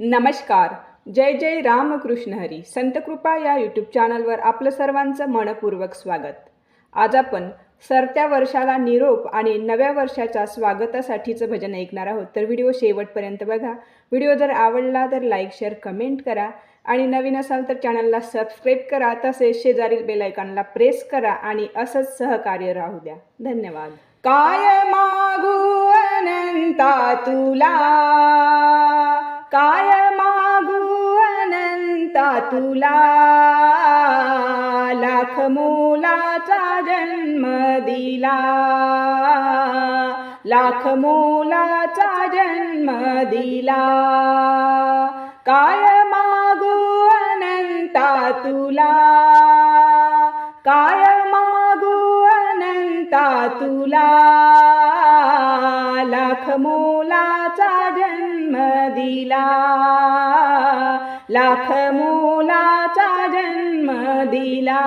नमस्कार. जय जय रामकृष्ण हरी. संतकृपा या यूट्यूब चॅनलवर आपलं सर्वांचं मनपूर्वक स्वागत. आज आपण सरत्या वर्षाला निरोप आणि नव्या वर्षाच्या स्वागतासाठीचं भजन ऐकणार आहोत. तर व्हिडिओ शेवटपर्यंत बघा. व्हिडिओ जर आवडला तर लाईक शेअर कमेंट करा आणि नवीन असाल तर चॅनलला सबस्क्राईब करा. तसेच शेजारील बेलायकॉनला प्रेस करा आणि असंच सहकार्य राहू द्या. धन्यवाद. काय मागू अनंता तुला? तुला लाख मोलाचा जन्म दिला. लाख मोलाचा जन्म दिला. काय मागू अनंता तुला? काय मागू अनंता तुला? लाख मोलाचा जन्म दिला. लाख मोलाचा जन्म दिला.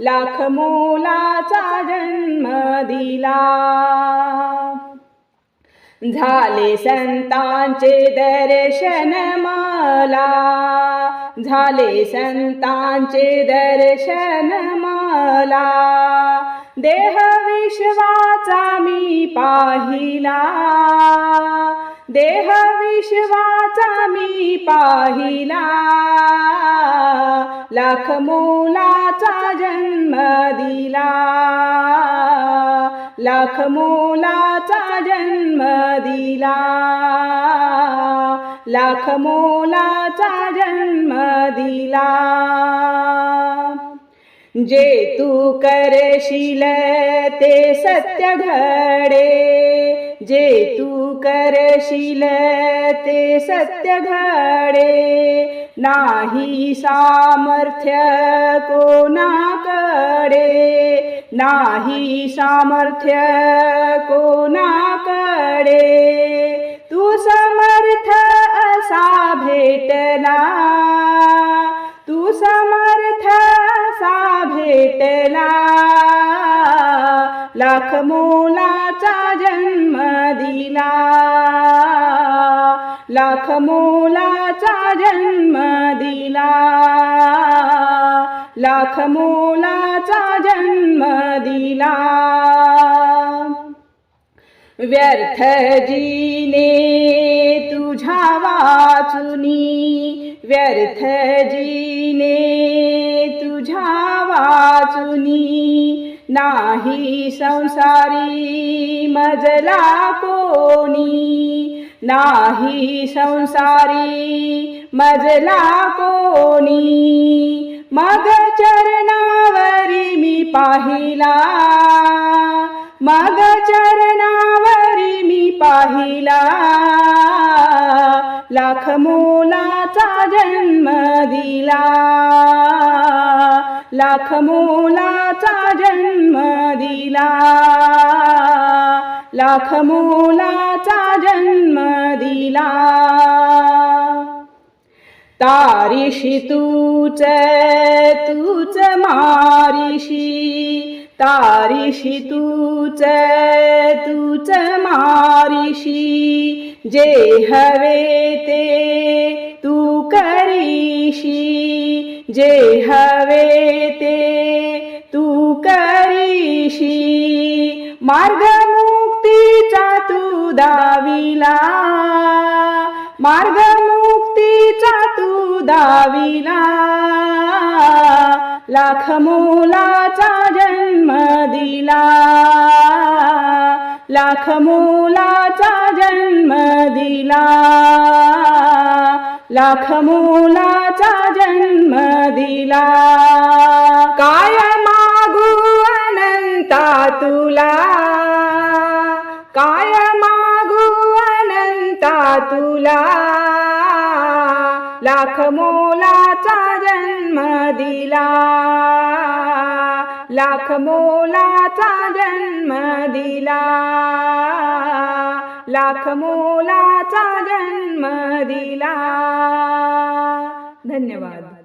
लाख मोलाचा जन्म दिला. झाले संतांचे दर्शन मला. झाले संतांचे दर्शन मला. देह विश्वाचा मी पाहिला. देह विश्वाचा मी पाहिला. लाख मोलाचा जन्म दिला. लाख मोलाचा जन्म दिला. लाख मोलाचा जन्म दिला. जे तू करशील ते सत्य घडे. जे तू करशील ते सत्य घडे. नाही सामर्थ्य कोणाकडे? नाही सामर्थ्य कोणाकडे? लाख मोलाचा जन्म दिला. लाख मोलाचा जन्म दिला. लाख मोलाचा जन्म दिला. व्यर्थ जीने तुझ्या वाचुनी. व्यर्थ जीने नाही संसारी मजला कोणी? नाही संसारी मजला कोणी? मग चरणावरी मी पाहिला. मग चरणावरी मी पाहिला. लाख मोलाचा जन्म दिला. लाख मोलाचा जन्म दिला. लाख मोलाचा जन्म दिला. तारिशी तूच तूच मारीशी. तारीशी तूच तूच मारीशी. जे हवे ते तू करीशी. जे हवे ते तू करीशी. मार्ग मुक्तीचा तू दाविला. मार्ग मुक्तीचा तू दाविला. लाख मोलाचा जन्म दिला. लाख मोलाचा जन्म दिला. लाख मोला जन्म दिला काय मागू अनंता तुला? काय मागू अनंता तुला? लाख मोलाचा जन्म दिला लाख मोलाचा जन्म दिला लाख मोलाचा जन्म दिला 谢谢。